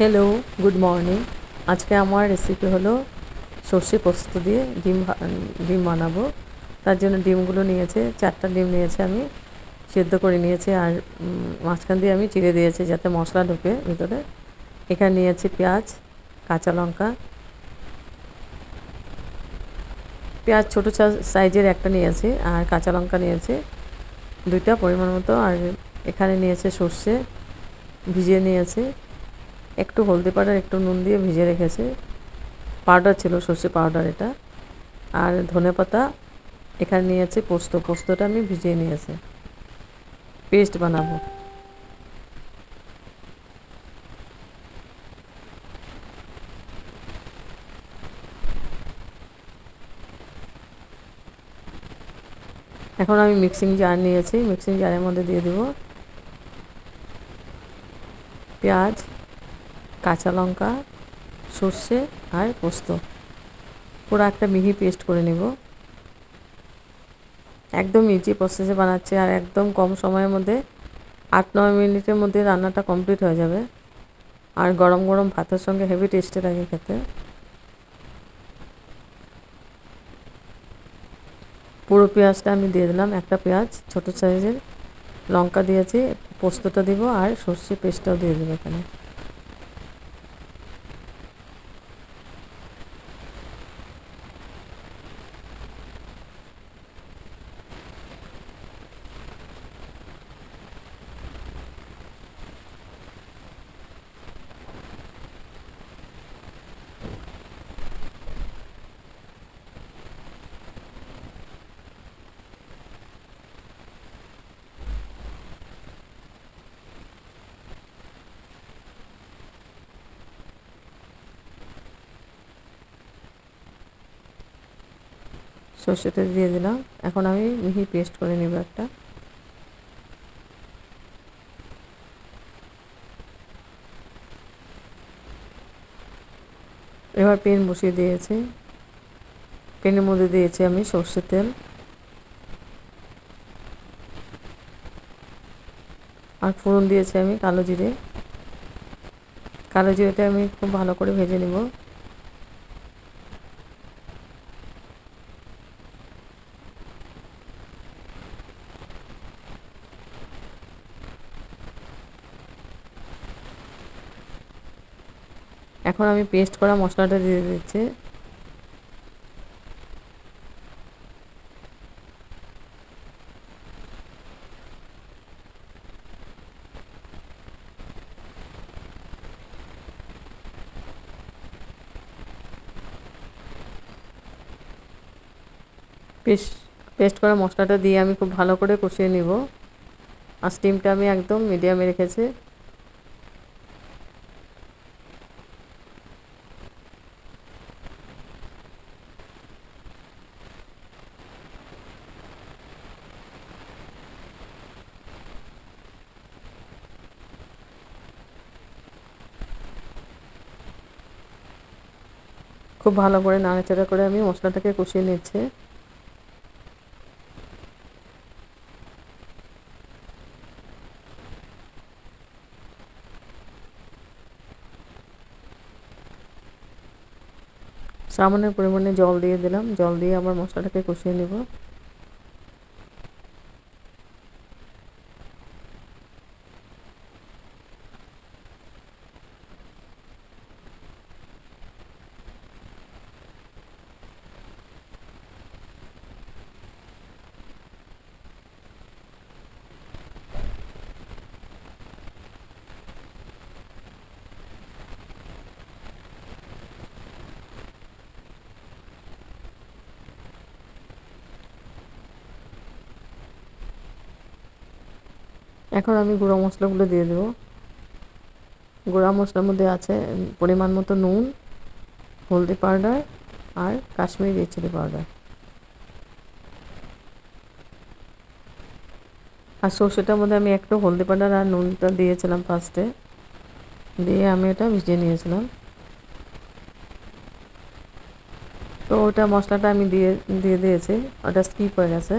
Hello good morning আজকে আমার recipe হলো সর্ষে পোস্ত দিয়ে ডিম ডিম বানাবো। তার জন্য ডিমগুলো নিয়েছে, চারটা ডিম নিয়েছে আমি, সেদ্ধ করে নিয়েছি আর মাঝখান দিয়ে আমি চিড়ে দিয়েছি যাতে মশলা ঢোকে ভিতরে। এখানে নিয়েছি পেঁয়াজ, কাঁচা লঙ্কা। পেঁয়াজ ছোটো সাইজের একটা নিয়েছি আর কাঁচা লঙ্কা নিয়েছি, দুইটা পরিমাণ মতো। আর এখানে নিয়েছে সর্ষে, ভিজিয়ে নিয়েছি। একটু হলদি পাউডার, একটু নুন দিয়ে ভিজে রেখেছি। পাউডার ছিল, সর্ষে পাউডার এটা। আর ধনে পাতা এখানে নিয়েছি পোস্ত। পোস্তটা আমি ভিজিয়ে নিয়েছি। পেস্ট বানাবো। এখন আমি মিক্সিং জার নিয়েছি। মিক্সিং জারের মধ্যে দিয়ে দেবো। পেঁয়াজ। কাঁচা লঙ্কা, সর্ষে আর পোস্ত। পুরো একটা মিহি পেস্ট করে নেব। একদম ইজি প্রসেসে বানাচ্ছি আর একদম কম সময়ের মধ্যে, আট নয় মিনিটের মধ্যে রান্নাটা কমপ্লিট হয়ে যাবে। আর গরম গরম ভাতের সঙ্গে হেভি টেস্টে লাগে খেতে। পুরো পেঁয়াজটা আমি দিয়ে দিলাম, একটা পেঁয়াজ ছোটো সাইজের, লঙ্কা দিয়েছি, পোস্তটা দিব আর সর্ষে পেস্টটাও দিয়ে দেবো এখানে। সর্ষেটা দিয়ে দিলাম। এখন আমি মিহি পেস্ট করে নেব একটা। এবার পেন বসিয়ে দিয়েছি। পেনের মধ্যে দিয়েছি আমি সর্ষের তেল। আর ফোড়ন দিয়েছি আমি কালো জিরে। কালো জিরেটা আমি খুব ভালো করে ভেজে নেব। এখন আমি পেস্ট করা মশলাটা দিয়ে দিচ্ছি। পেস্ট পেস্ট করা মশলাটা দিয়ে আমি খুব ভালো করে কষিয়ে নিব। আর স্টিমটা আমি একদম মিডিয়ামে রেখেছি। খুব ভালো করে নাড়াচাড়া করে আমি মশলাটাকে কষিয়ে নিচ্ছি। সামান্য পরিমাণে জল দিয়ে দিলাম। জল দিয়ে আমার মশলাটাকে কষিয়ে নেব। এখন আমি গুঁড়ো মশলাগুলো দিয়ে দেবো। গুঁড়া মশলার মধ্যে আছে পরিমাণ মতো নুন, হলদি পাউডার আর কাশ্মীরি রেড চিলি পাউডার। আর সর্ষেটার মধ্যে আমি একটু হলদি পাউডার আর নুনটা দিয়েছিলাম ফার্স্টে। দিয়ে আমি এটা ভিজিয়ে নিয়েছিলাম। তো ওটা মশলাটা আমি দিয়ে দিয়ে দিয়েছি, ওটা স্কিপ হয়ে গেছে।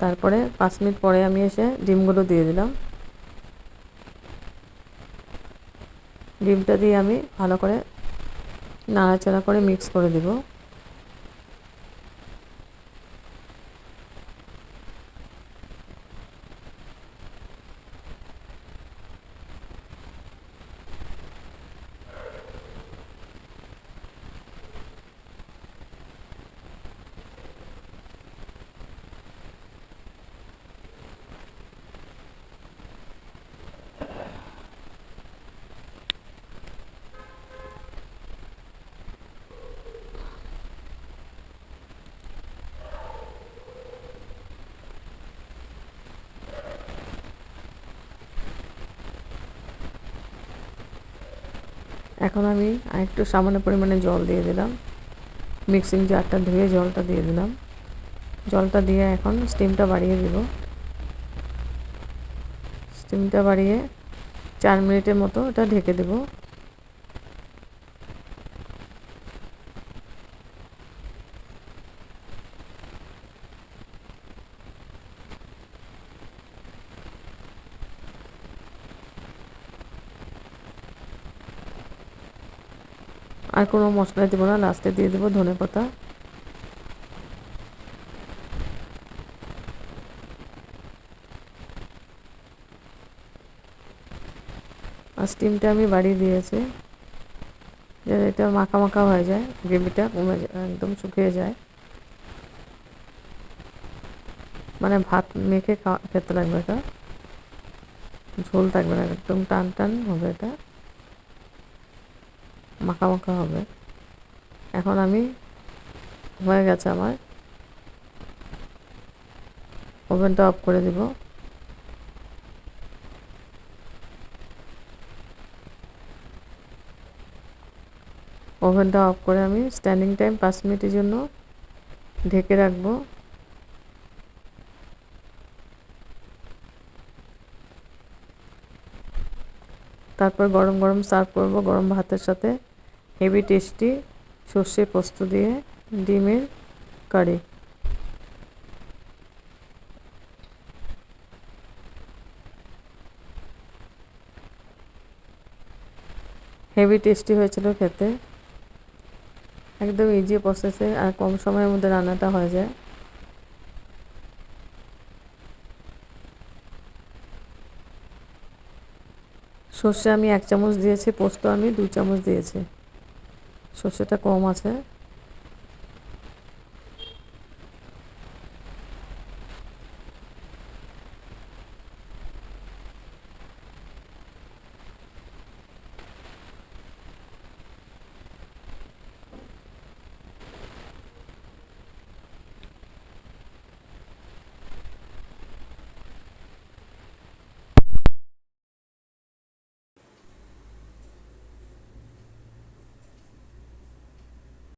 তারপরে পাঁচ মিনিট পরে আমি এসে ডিমগুলো দিয়ে দিলাম। ডিমটা দিয়ে আমি ভালো করে নাড়াচাড়া করে মিক্স করে দেব। এখন আমি একটু সামান্য পরিমাণে জল দিয়ে দিলাম। মিক্সিং জারটা ধুয়ে জলটা দিয়ে দিলাম। জলটা দিয়ে এখন স্টিমটা বাড়িয়ে দেব। স্টিমটা বাড়িয়ে চার মিনিটের মতো এটা ঢেকে দেব। আর কোনো মশলা দেবো না, লাস্টে দিয়ে দেবো ধনে পাতা। আর স্টিমটা আমি বাড়িয়ে দিয়েছি যাতে এটা মাখা মাখা হয়ে যায়, গ্রেভিটা কমে যায়, একদম শুকিয়ে যায়। মানে ভাত মেখে খেতে লাগবে এটা। ঝোল থাকবে না, একদম টান টান হবে এটা। মাখা মাখা হবে। এখন আমি, হয়ে গেছে আমার। ওভেনটা অফ করে দিব। ওভেনটা অফ করে আমি স্ট্যান্ডিং টাইম পাঁচ মিনিটের জন্য ঢেকে রাখব। তারপর গরম গরম সার্ভ করব, গরম ভাতের সাথে। হেভি টেস্টি সর্ষে পোস্ত দিয়ে ডিমের কারি। হেভি টেস্টি হয়েছিল খেতে। একদম ইজি প্রসেসে আর কম সময়ের মধ্যে রান্নাটা হয়ে যায়। সর্ষে আমি এক চামচ দিয়েছি, পোস্ত আমি দু চামচ দিয়েছি। সর্ষেটা কম আছে।